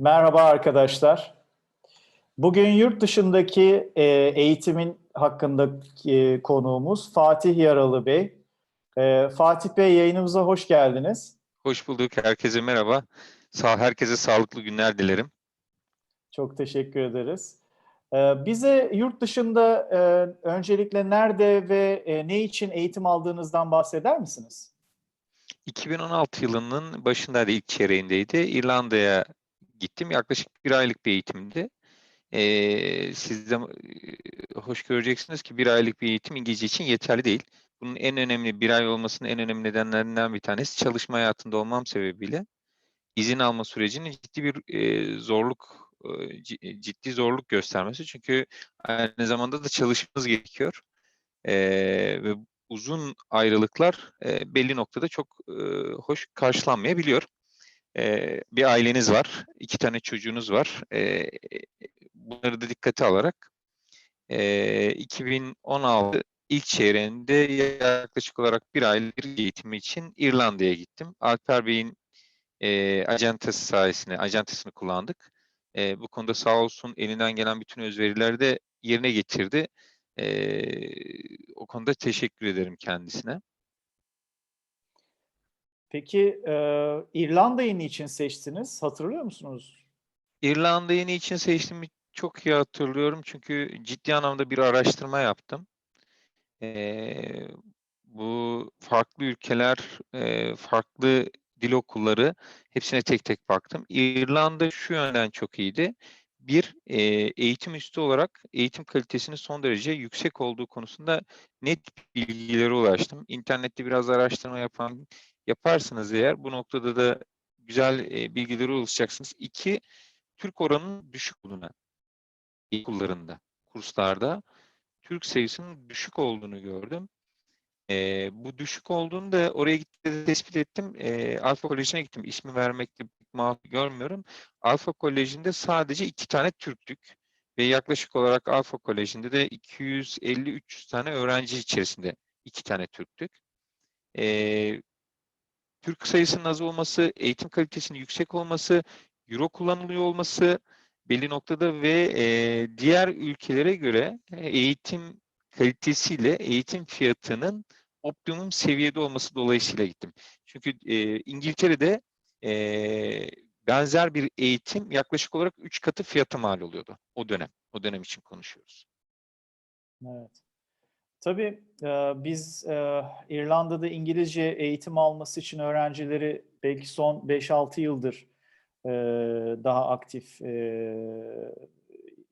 Merhaba arkadaşlar. Bugün yurt dışındaki e, eğitimin hakkındaki konuğumuz Fatih Yaralı Bey. E, Fatih Bey yayınımıza hoş geldiniz. Hoş bulduk. Herkese merhaba. Sağ, herkese sağlıklı günler dilerim. Çok teşekkür ederiz. E, bize yurt dışında e, öncelikle nerede ve e, ne için eğitim aldığınızdan bahseder misiniz? 2016 yılının başındaydı, ilk çeyreğindeydi. İrlanda'ya gittim. Yaklaşık bir aylık bir eğitimdi. Ee, siz de e, hoş göreceksiniz ki bir aylık bir eğitim İngilizce için yeterli değil. Bunun en önemli, bir ay olmasının en önemli nedenlerinden bir tanesi çalışma hayatında olmam sebebiyle izin alma sürecinin ciddi bir e, zorluk, e, ci- ciddi zorluk göstermesi. Çünkü aynı zamanda da çalışmanız gerekiyor. Ee, ve uzun ayrılıklar e, belli noktada çok e, hoş karşılanmayabiliyor. Bir aileniz var, iki tane çocuğunuz var. Bunları da dikkate alarak e, 2016 ilk çeyreğinde yaklaşık olarak bir aylık eğitimi için İrlanda'ya gittim. Alper Bey'in e, acentası sayesinde, acentasını kullandık. Bu konuda sağ olsun elinden gelen bütün özverileri de yerine getirdi. O konuda teşekkür ederim kendisine. Peki e, İrlanda'yı niçin seçtiniz? Hatırlıyor musunuz? İrlanda'yı niçin seçtiğimi çok iyi hatırlıyorum çünkü ciddi anlamda bir araştırma yaptım. Ee, bu farklı ülkeler, e, farklı dil okulları hepsine tek tek baktım. İrlanda şu yönden çok iyiydi. Bir, e, eğitim üstü olarak eğitim kalitesinin son derece yüksek olduğu konusunda net bilgilere ulaştım. İnternette biraz araştırma yapan yaparsınız eğer bu noktada da güzel e, bilgilere ulaşacaksınız. İki, Türk oranının düşük olduğuna okullarında, kurslarda Türk sayısının düşük olduğunu gördüm. E, bu düşük olduğunu da oraya gittiğimde tespit ettim. E, Alfa Koleji'ne gittim. İsmi vermekte makul görmüyorum. Alfa Koleji'nde sadece iki tane Türklük ve yaklaşık olarak Alfa Koleji'nde de 250-300 tane öğrenci içerisinde iki tane Türklük. E, Türk sayısının az olması, eğitim kalitesinin yüksek olması, Euro kullanılıyor olması belli noktada ve e, diğer ülkelere göre eğitim kalitesiyle eğitim fiyatının optimum seviyede olması dolayısıyla gittim. Çünkü e, İngiltere'de e, benzer bir eğitim yaklaşık olarak 3 katı fiyata mal oluyordu o dönem. O dönem için konuşuyoruz. Evet. Tabii e, biz e, İrlanda'da İngilizce eğitim alması için öğrencileri belki son 5-6 yıldır e, daha aktif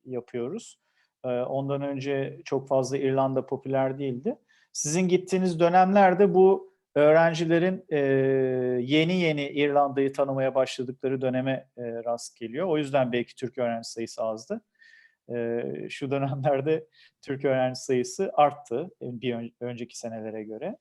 yapıyoruz. Ondan önce çok fazla İrlanda popüler değildi. Sizin gittiğiniz dönemlerde bu öğrencilerin yeni yeni İrlanda'yı tanımaya başladıkları döneme rast geliyor. O yüzden belki Türk öğrenci sayısı azdı. E, şu dönemlerde Türk öğrenci sayısı arttı bir ön- önceki senelere göre.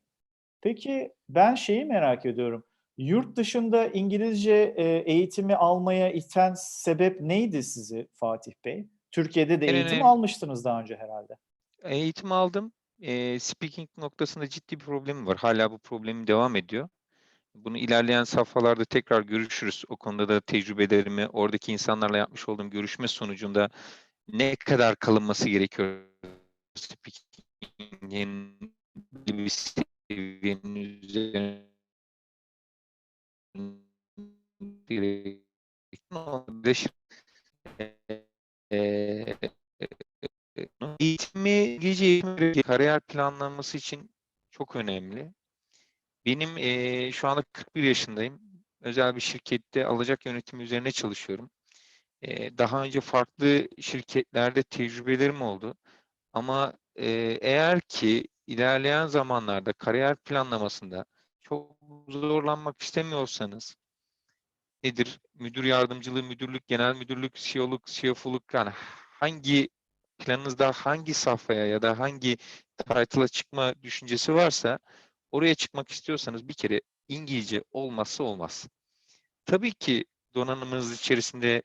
Peki ben şeyi merak ediyorum. Yurt dışında İngilizce eğitimi almaya iten sebep neydi sizi Fatih Bey? Türkiye'de de En eğitim önemli- almıştınız daha önce herhalde. Eğitim aldım. E, speaking noktasında ciddi bir problemim var. Hala bu problemim devam ediyor. Bunu ilerleyen safhalarda tekrar görüşürüz. O konuda da tecrübelerimi, oradaki insanlarla yapmış olduğum görüşme sonucunda ne kadar kalınması gerekiyor speaking'in bir seviyenin üzerinde eğitimi, İngilizce eğitimi kariyer planlanması için çok önemli. Benim eee, şu anda 41 yaşındayım. Özel bir şirkette alacak yönetimi üzerine çalışıyorum. Eee, daha önce farklı şirketlerde tecrübelerim oldu. Ama eee, eğer ki ilerleyen zamanlarda kariyer planlamasında çok zorlanmak istemiyorsanız nedir? Müdür yardımcılığı, müdürlük, genel müdürlük, CEO'luk, CFO'luk yani hangi planınızda hangi safhaya ya da hangi title'a çıkma düşüncesi varsa oraya çıkmak istiyorsanız bir kere İngilizce olmazsa olmaz. Tabii ki donanımınız içerisinde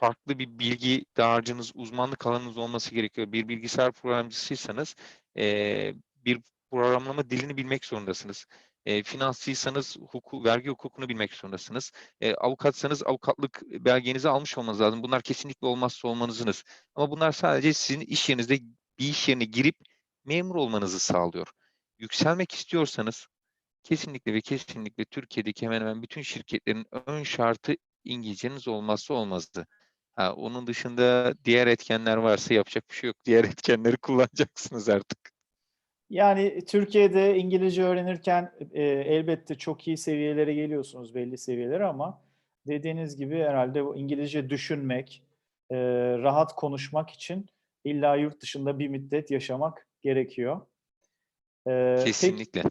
farklı bir bilgi dağarcığınız, uzmanlık alanınız olması gerekiyor. Bir bilgisayar programcısıysanız eee, bir programlama dilini bilmek zorundasınız. E, finansçıysanız huku, vergi hukukunu bilmek zorundasınız. E, avukatsanız avukatlık belgenizi almış olmanız lazım. Bunlar kesinlikle olmazsa olmanızınız. Ama bunlar sadece sizin iş yerinizde bir iş yerine girip memur olmanızı sağlıyor. Yükselmek istiyorsanız kesinlikle ve kesinlikle Türkiye'deki hemen hemen bütün şirketlerin ön şartı İngilizceniz olmazsa olmazdı. Ha, onun dışında diğer etkenler varsa yapacak bir şey yok. Diğer etkenleri kullanacaksınız artık. Yani Türkiye'de İngilizce öğrenirken e, elbette çok iyi seviyelere geliyorsunuz belli seviyelere ama dediğiniz gibi herhalde bu İngilizce düşünmek, e, rahat konuşmak için illa yurt dışında bir müddet yaşamak gerekiyor. E, peki- Kesinlikle.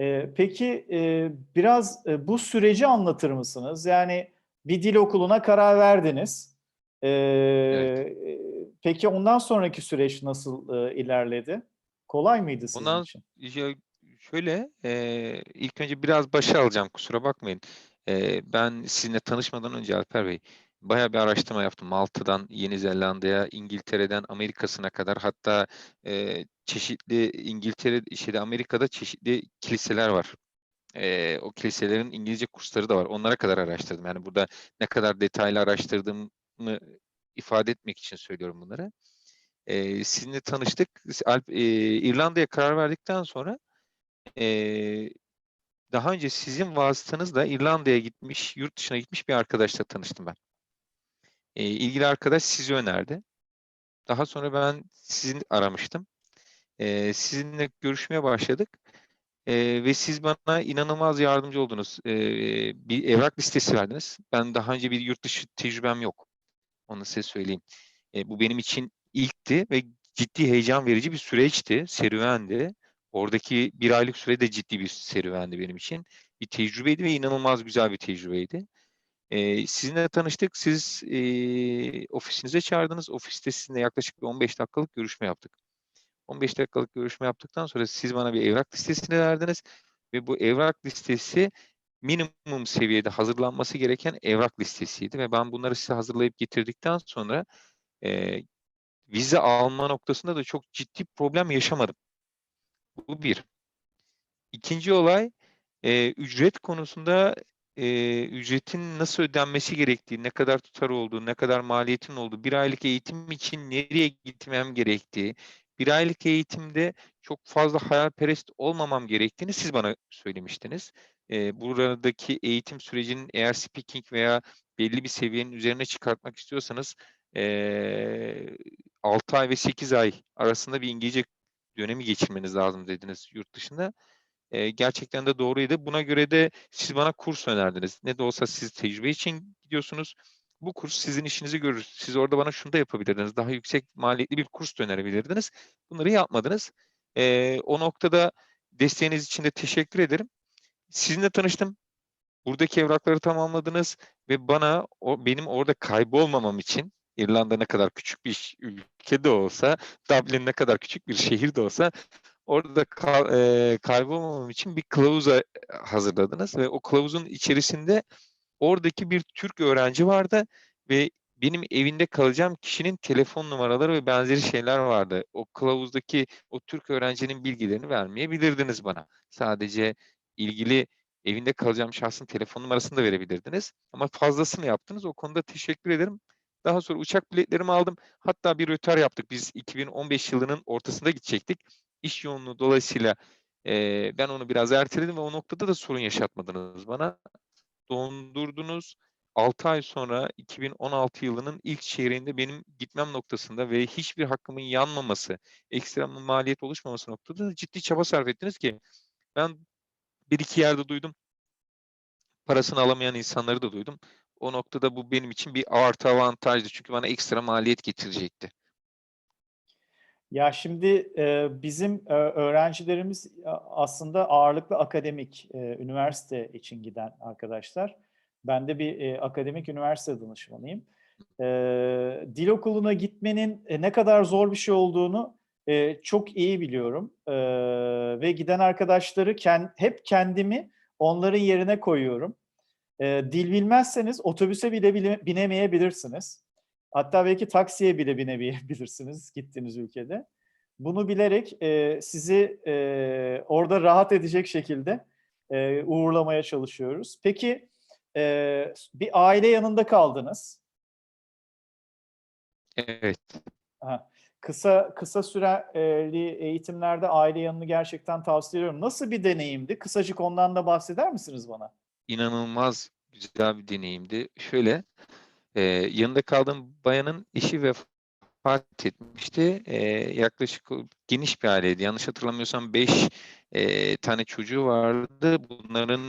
Ee, peki e, biraz e, bu süreci anlatır mısınız? Yani bir dil okuluna karar verdiniz. Ee, e, Peki ondan sonraki süreç nasıl e, ilerledi? Kolay mıydı sizin Ondan için? Ya şöyle, eee, ilk önce biraz başa alacağım, kusura bakmayın. Eee, ben sizinle tanışmadan önce Alper Bey, bayağı bir araştırma yaptım. Malta'dan Yeni Zelanda'ya, İngiltere'den Amerika'sına kadar hatta eee, çeşitli İngiltere, şeyde Amerika'da çeşitli kiliseler var. Eee, o kiliselerin İngilizce kursları da var. Onlara kadar araştırdım. Yani burada ne kadar detaylı araştırdığımı ifade etmek için söylüyorum bunları. Eee, sizinle tanıştık. Alp, eee, İrlanda'ya karar verdikten sonra eee, daha önce sizin vasıtanızla İrlanda'ya gitmiş, yurt dışına gitmiş bir arkadaşla tanıştım ben. Eee, ilgili arkadaş sizi önerdi. Daha sonra ben sizin aramıştım. Eee, sizinle görüşmeye başladık. Eee, ve siz bana inanılmaz yardımcı oldunuz. Eee, bir evrak listesi verdiniz. Ben daha önce bir yurt dışı tecrübem yok. Onu size söyleyeyim. E, bu benim için ilkti ve ciddi heyecan verici bir süreçti, serüvendi. Oradaki bir aylık süre de ciddi bir serüvendi benim için. Bir tecrübeydi ve inanılmaz güzel bir tecrübeydi. E, sizinle tanıştık. Siz e, ofisinize çağırdınız. Ofiste sizinle yaklaşık bir 15 dakikalık görüşme yaptık. 15 dakikalık görüşme yaptıktan sonra siz bana bir evrak listesini verdiniz ve bu evrak listesi minimum seviyede hazırlanması gereken evrak listesiydi ve ben bunları size hazırlayıp getirdikten sonra e, vize alma noktasında da çok ciddi problem yaşamadım. Bu bir. İkinci olay e, ücret konusunda e, ücretin nasıl ödenmesi gerektiği, ne kadar tutar olduğu, ne kadar maliyetin olduğu, bir aylık eğitim için nereye gitmem gerektiği, bir aylık eğitimde çok fazla hayalperest olmamam gerektiğini siz bana söylemiştiniz. E, buradaki eğitim sürecinin eğer speaking veya belli bir seviyenin üzerine çıkartmak istiyorsanız e, 6 ay ve 8 ay arasında bir İngilizce dönemi geçirmeniz lazım dediniz yurt dışında. E, gerçekten de doğruydu. Buna göre de siz bana kurs önerdiniz. Ne de olsa siz tecrübe için gidiyorsunuz. Bu kurs sizin işinizi görür. Siz orada bana şunu da yapabilirdiniz. Daha yüksek maliyetli bir kurs da önerebilirdiniz. Bunları yapmadınız. E, o noktada desteğiniz için de teşekkür ederim. Sizinle tanıştım. Buradaki evrakları tamamladınız ve bana o benim orada kaybolmamam için İrlanda ne kadar küçük bir ülke de olsa, Dublin ne kadar küçük bir şehir de olsa orada kal, e, kaybolmamam için bir kılavuza hazırladınız ve o kılavuzun içerisinde oradaki bir Türk öğrenci vardı ve benim evinde kalacağım kişinin telefon numaraları ve benzeri şeyler vardı. O kılavuzdaki o Türk öğrencinin bilgilerini vermeyebilirdiniz bana. Sadece ilgili evinde kalacağım şahsın telefon numarasını da verebilirdiniz. Ama fazlasını yaptınız. O konuda teşekkür ederim. Daha sonra uçak biletlerimi aldım. Hatta bir rötar yaptık. Biz 2015 yılının ortasında gidecektik. İş yoğunluğu dolayısıyla e, ben onu biraz erteledim ve o noktada da sorun yaşatmadınız bana. Dondurdunuz. 6 ay sonra 2016 yılının ilk çeyreğinde benim gitmem noktasında ve hiçbir hakkımın yanmaması, ekstra maliyet oluşmaması noktada da ciddi çaba sarf ettiniz ki ben bir iki yerde duydum. Parasını alamayan insanları da duydum. O noktada bu benim için bir artı avantajdı. Çünkü bana ekstra maliyet getirecekti. Ya şimdi e, bizim e, öğrencilerimiz e, aslında ağırlıklı akademik e, üniversite için giden arkadaşlar. Ben de bir e, akademik üniversite danışmanıyım. E, dil okuluna gitmenin e, ne kadar zor bir şey olduğunu e, çok iyi biliyorum. E, ve giden arkadaşları kend, hep kendimi onların yerine koyuyorum. E, dil bilmezseniz otobüse bile bile binemeyebilirsiniz. Hatta belki taksiye bile binemeyebilirsiniz gittiğiniz ülkede. Bunu bilerek e, sizi e, orada rahat edecek şekilde e, uğurlamaya çalışıyoruz. Peki e, bir aile yanında kaldınız. Evet. Aha. Kısa kısa süreli eğitimlerde aile yanını gerçekten tavsiye ediyorum. Nasıl bir deneyimdi? Kısacık ondan da bahseder misiniz bana? inanılmaz güzel bir deneyimdi. Şöyle, e, yanında kaldığım bayanın eşi vefat etmişti. E, yaklaşık geniş bir aileydi. Yanlış hatırlamıyorsam 5 tane çocuğu vardı. Bunların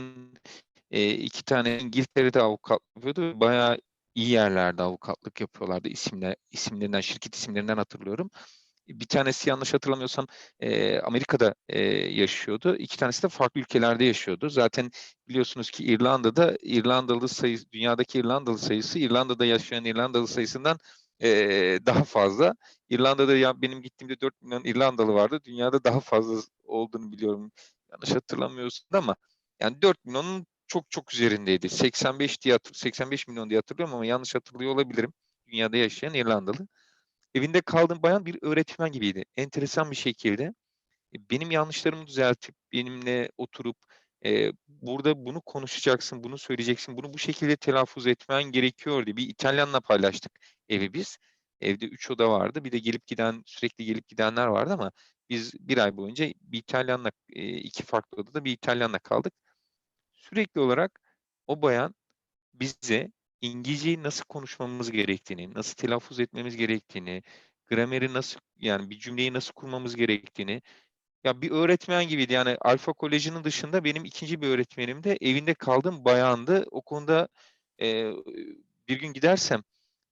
e, iki tane İngiltere'de avukatlık yapıyordu. Bayağı iyi yerlerde avukatlık yapıyorlardı. İsimler, isimlerinden, şirket isimlerinden hatırlıyorum. Bir tanesi yanlış hatırlamıyorsam e, Amerika'da e, yaşıyordu. İki tanesi de farklı ülkelerde yaşıyordu. Zaten biliyorsunuz ki İrlanda'da İrlandalı sayısı, dünyadaki İrlandalı sayısı İrlanda'da yaşayan İrlandalı sayısından eee, daha fazla. İrlanda'da ya benim gittiğimde 4 milyon İrlandalı vardı. Dünyada daha fazla olduğunu biliyorum. Yanlış hatırlamıyorsun ama yani 4 milyonun çok çok üzerindeydi. 85 diye hatır- 85 milyon diye hatırlıyorum ama yanlış hatırlıyor olabilirim. Dünyada yaşayan İrlandalı. Evinde kaldığım bayan bir öğretmen gibiydi. Enteresan bir şekilde e, benim yanlışlarımı düzeltip benimle oturup e, burada bunu konuşacaksın, bunu söyleyeceksin, bunu bu şekilde telaffuz etmen gerekiyor diye bir İtalyanla paylaştık evi biz. Evde üç oda vardı. Bir de gelip giden, sürekli gelip gidenler vardı ama biz bir ay boyunca bir İtalyanla, e, iki farklı odada bir İtalyanla kaldık. Sürekli olarak o bayan bize İngilizceyi nasıl konuşmamız gerektiğini, nasıl telaffuz etmemiz gerektiğini, grameri nasıl yani bir cümleyi nasıl kurmamız gerektiğini ya bir öğretmen gibiydi. Yani Alfa Koleji'nin dışında benim ikinci bir öğretmenim de evinde kaldığım bayandı. O konuda e, bir gün gidersem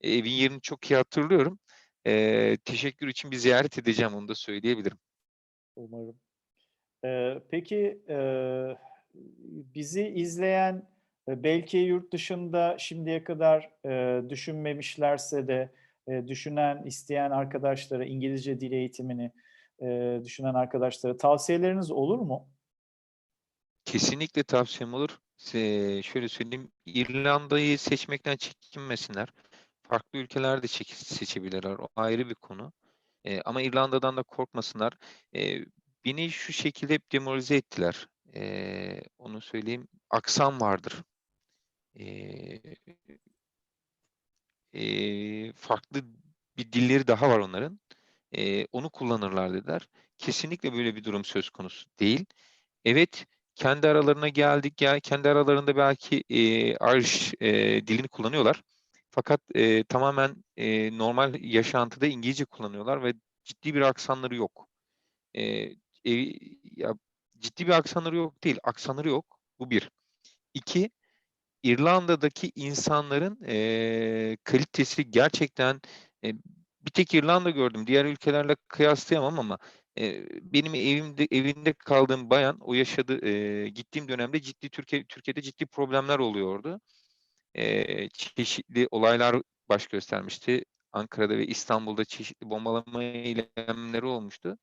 evin yerini çok iyi hatırlıyorum. E, teşekkür için bir ziyaret edeceğim onu da söyleyebilirim. Umarım. Ee, peki e, bizi izleyen belki yurt dışında şimdiye kadar düşünmemişlerse de düşünen, isteyen arkadaşlara İngilizce dil eğitimini düşünen arkadaşlara tavsiyeleriniz olur mu? Kesinlikle tavsiyem olur. Şöyle söyleyeyim, İrlanda'yı seçmekten çekinmesinler. Farklı ülkelerde çek- seçebilirler. O ayrı bir konu. Ama İrlanda'dan da korkmasınlar. Beni şu şekilde hep demoralize ettiler. E, onu söyleyeyim. Aksan vardır. E, e, farklı bir dilleri daha var onların. E, onu kullanırlar dediler. Kesinlikle böyle bir durum söz konusu değil. Evet, kendi aralarına geldik ya kendi aralarında belki e, Irish e, dilini kullanıyorlar. Fakat e, tamamen e, normal yaşantıda İngilizce kullanıyorlar ve ciddi bir aksanları yok. E, e, ya ciddi bir aksanları yok değil, aksanları yok. Bu bir. İki, İrlanda'daki insanların e, kalitesi gerçekten e, bir tek İrlanda gördüm. Diğer ülkelerle kıyaslayamam ama e, benim evimde evinde kaldığım bayan o yaşadı e, gittiğim dönemde ciddi Türkiye Türkiye'de ciddi problemler oluyordu. E, çeşitli olaylar baş göstermişti. Ankara'da ve İstanbul'da çeşitli bombalama eylemleri olmuştu.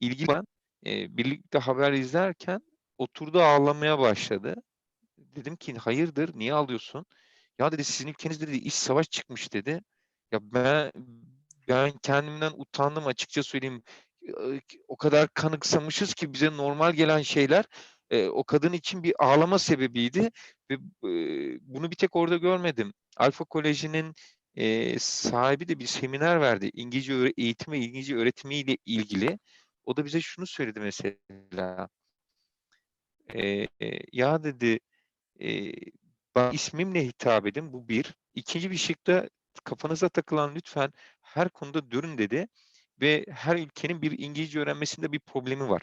İlgili bayan, e, birlikte haber izlerken oturdu ağlamaya başladı. Dedim ki hayırdır niye ağlıyorsun? Ya dedi sizin ülkenizde dedi iç savaş çıkmış dedi. Ya ben ben kendimden utandım açıkça söyleyeyim. O kadar kanıksamışız ki bize normal gelen şeyler eee, o kadın için bir ağlama sebebiydi ve eee, bunu bir tek orada görmedim. Alfa Koleji'nin eee, sahibi de bir seminer verdi. İngilizce öğre- eğitim ve İngilizce öğretimiyle ilgili. O da bize şunu söyledi mesela. Eee, ya dedi eee bana ismimle hitap edin. Bu bir. İkinci bir şıkta kafanıza takılan lütfen her konuda durun dedi. Ve her ülkenin bir İngilizce öğrenmesinde bir problemi var.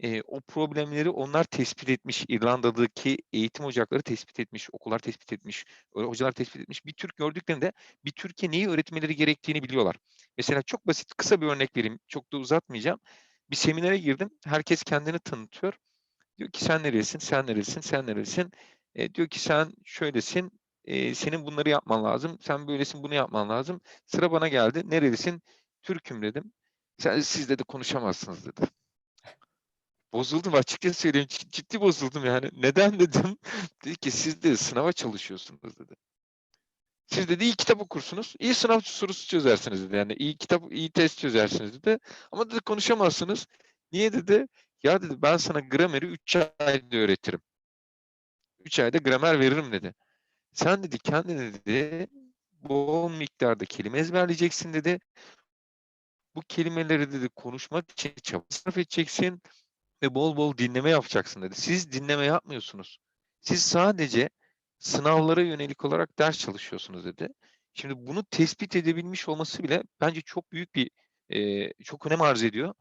Eee, o problemleri onlar tespit etmiş. İrlanda'daki eğitim ocakları tespit etmiş, okullar tespit etmiş, hocalar tespit etmiş. Bir Türk gördüklerinde bir Türkiye neyi öğretmeleri gerektiğini biliyorlar. Mesela çok basit, kısa bir örnek vereyim. Çok da uzatmayacağım. Bir seminere girdim. Herkes kendini tanıtıyor. Diyor ki sen nerelisin, sen nerelisin, sen nerelisin. E, diyor ki sen şöylesin, e, senin bunları yapman lazım. Sen böylesin, bunu yapman lazım. Sıra bana geldi. Nerelisin? Türk'üm dedim. Sen, siz dedi konuşamazsınız dedi. Bozuldum açıkça söyleyeyim. Cid- Ciddi bozuldum yani. Neden dedim. Dedi ki siz de sınava çalışıyorsunuz dedi. Siz dedi iyi kitap okursunuz, iyi sınav sorusu çözersiniz dedi. Yani iyi kitap, iyi test çözersiniz dedi. Ama dedi konuşamazsınız. Niye dedi? Ya dedi ben sana grameri 3 ayda öğretirim. 3 ayda gramer veririm dedi. Sen dedi kendine dedi bol miktarda kelime ezberleyeceksin dedi. Bu kelimeleri dedi konuşmak için çaba sarf edeceksin ve bol bol dinleme yapacaksın dedi. Siz dinleme yapmıyorsunuz. Siz sadece sınavlara yönelik olarak ders çalışıyorsunuz dedi. Şimdi bunu tespit edebilmiş olması bile bence çok büyük bir e, çok önem arz ediyor.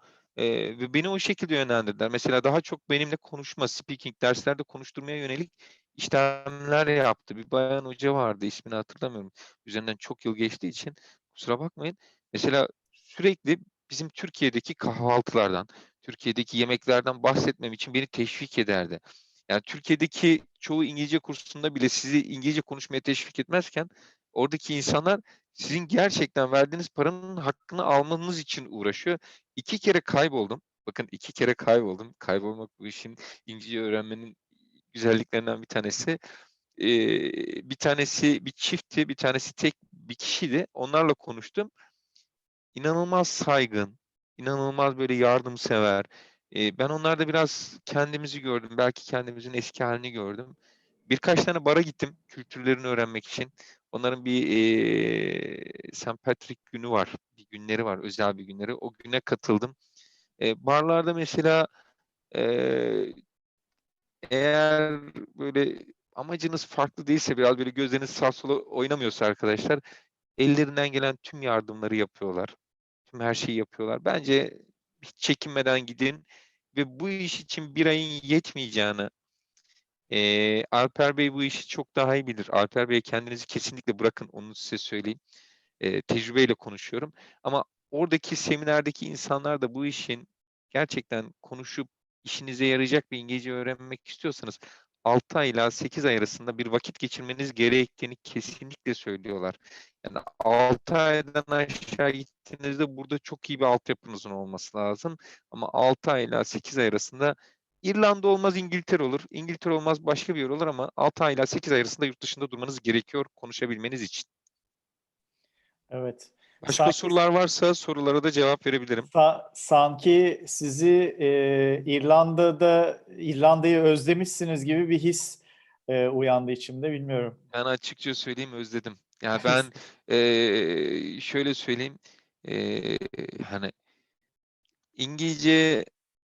Ve beni o şekilde yönlendirdiler. Mesela daha çok benimle konuşma, speaking derslerde konuşturmaya yönelik işlemler yaptı. Bir bayan hoca vardı, ismini hatırlamıyorum. Üzerinden çok yıl geçtiği için kusura bakmayın. Mesela sürekli bizim Türkiye'deki kahvaltılardan, Türkiye'deki yemeklerden bahsetmem için beni teşvik ederdi. Yani Türkiye'deki çoğu İngilizce kursunda bile sizi İngilizce konuşmaya teşvik etmezken oradaki insanlar sizin gerçekten verdiğiniz paranın hakkını almanız için uğraşıyor. İki kere kayboldum. Bakın iki kere kayboldum. Kaybolmak bu işin İngilizce öğrenmenin güzelliklerinden bir tanesi. Ee, bir tanesi bir çiftti, bir tanesi tek bir kişiydi. Onlarla konuştum. İnanılmaz saygın, inanılmaz böyle yardımsever. Ee, ben onlarda biraz kendimizi gördüm. Belki kendimizin eski halini gördüm. Birkaç tane bara gittim kültürlerini öğrenmek için. Onların bir eee St. Patrick günü var. Bir günleri var, özel bir günleri. O güne katıldım. Eee, barlarda mesela eee eğer böyle amacınız farklı değilse, biraz böyle gözleriniz sağa sola oynamıyorsa arkadaşlar, ellerinden gelen tüm yardımları yapıyorlar. Tüm her şeyi yapıyorlar. Bence hiç çekinmeden gidin ve bu iş için bir ayın yetmeyeceğini Eee, Alper Bey bu işi çok daha iyi bilir. Alper Bey kendinizi kesinlikle bırakın, onu size söyleyeyim. Eee, tecrübeyle konuşuyorum. Ama oradaki seminerdeki insanlar da bu işin gerçekten konuşup işinize yarayacak bir İngilizce öğrenmek istiyorsanız 6 ay ila 8 ay arasında bir vakit geçirmeniz gerektiğini kesinlikle söylüyorlar. Yani 6 aydan aşağı gittiğinizde burada çok iyi bir altyapınızın olması lazım. Ama 6 ay ila 8 ay arasında İrlanda olmaz İngiltere olur. İngiltere olmaz başka bir yer olur ama 6 ay ila 8 ay arasında yurt dışında durmanız gerekiyor konuşabilmeniz için. Evet. Başka Sanki- sorular varsa sorulara da cevap verebilirim. Sa- sanki sizi e, İrlanda'da İrlanda'yı özlemişsiniz gibi bir his e, uyandı içimde bilmiyorum. Ben açıkça söyleyeyim özledim. Yani ben eee, şöyle söyleyeyim. eee, hani İngilizce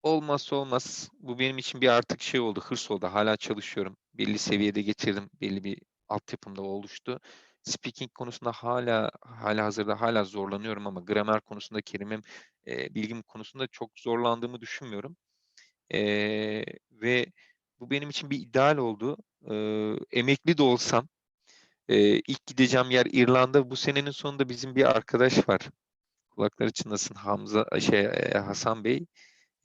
olmazsa olmaz. Bu benim için bir artık şey oldu, hırs oldu. Hala çalışıyorum. Belli seviyede getirdim. Belli bir altyapımda oluştu. Speaking konusunda hala hala hazırda hala zorlanıyorum ama gramer konusunda kelimem eee, bilgim konusunda çok zorlandığımı düşünmüyorum. Eee, ve bu benim için bir ideal oldu. Eee, emekli de olsam eee, ilk gideceğim yer İrlanda. Bu senenin sonunda bizim bir arkadaş var. Kulakları çınlasın Hamza şey eee, Hasan Bey.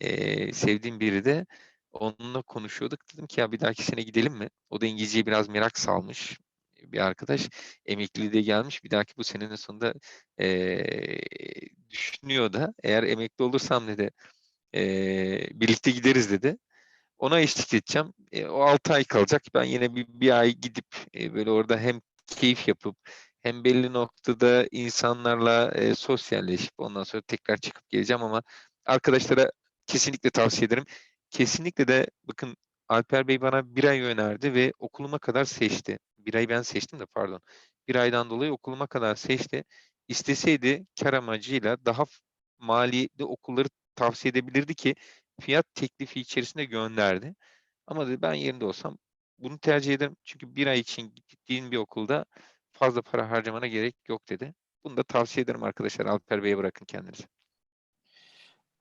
Eee, sevdiğim biri de. Onunla konuşuyorduk. Dedim ki ya bir dahaki sene gidelim mi? O da İngilizceye biraz merak salmış bir arkadaş. Emekli de gelmiş. Bir dahaki bu senenin sonunda eee, düşünüyor da eğer emekli olursam dedi eee, birlikte gideriz dedi. Ona eşlik edeceğim. E, o 6 ay kalacak. Ben yine bir, bir ay gidip e, böyle orada hem keyif yapıp hem belli noktada insanlarla e, sosyalleşip ondan sonra tekrar çıkıp geleceğim ama arkadaşlara kesinlikle tavsiye ederim. Kesinlikle de bakın Alper Bey bana bir ay önerdi ve okuluma kadar seçti. Bir ay ben seçtim de pardon. Bir aydan dolayı okuluma kadar seçti. İsteseydi kar amacıyla daha maliyetli okulları tavsiye edebilirdi ki fiyat teklifi içerisinde gönderdi. Ama dedi ben yerinde olsam bunu tercih ederim. Çünkü bir ay için gittiğin bir okulda fazla para harcamana gerek yok dedi. Bunu da tavsiye ederim arkadaşlar. Alper Bey'e bırakın kendinizi.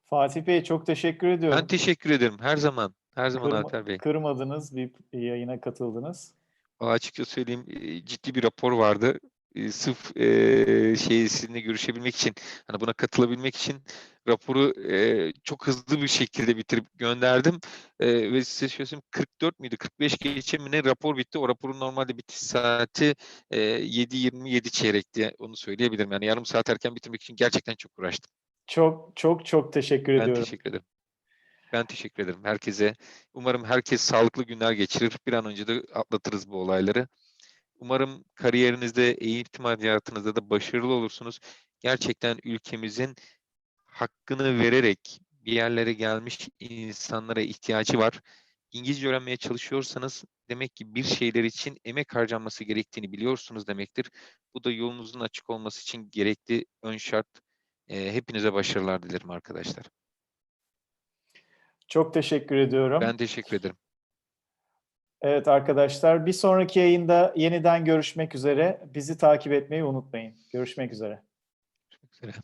Fatih Bey çok teşekkür ediyorum. Ben teşekkür ederim. Her zaman. Her zaman Kırma- Alper Bey. Kırmadınız, bir yayına katıldınız. Valla açıkça söyleyeyim e, ciddi bir rapor vardı. E, Sırf e, şey sizinle görüşebilmek için, hani buna katılabilmek için raporu e, çok hızlı bir şekilde bitirip gönderdim. E, ve size söyleyeyim 44 müydü? 45 geçe mi ne rapor bitti. O raporun normalde bitiş saati e, 7.27 çeyrekti. Onu söyleyebilirim. Yani yarım saat erken bitirmek için gerçekten çok uğraştım. Çok çok çok teşekkür Ben ediyorum. teşekkür ederim. Ben teşekkür ederim herkese. Umarım herkes sağlıklı günler geçirir. Bir an önce de atlatırız bu olayları. Umarım kariyerinizde, eğitim hayatınızda da başarılı olursunuz. Gerçekten ülkemizin hakkını vererek bir yerlere gelmiş insanlara ihtiyacı var. İngilizce öğrenmeye çalışıyorsanız demek ki bir şeyler için emek harcanması gerektiğini biliyorsunuz demektir. Bu da yolunuzun açık olması için gerekli ön şart. Ee, hepinize başarılar dilerim arkadaşlar. Çok teşekkür ediyorum. Ben teşekkür ederim. Evet arkadaşlar, bir sonraki yayında yeniden görüşmek üzere. Bizi takip etmeyi unutmayın. Görüşmek üzere. Görüşmek üzere.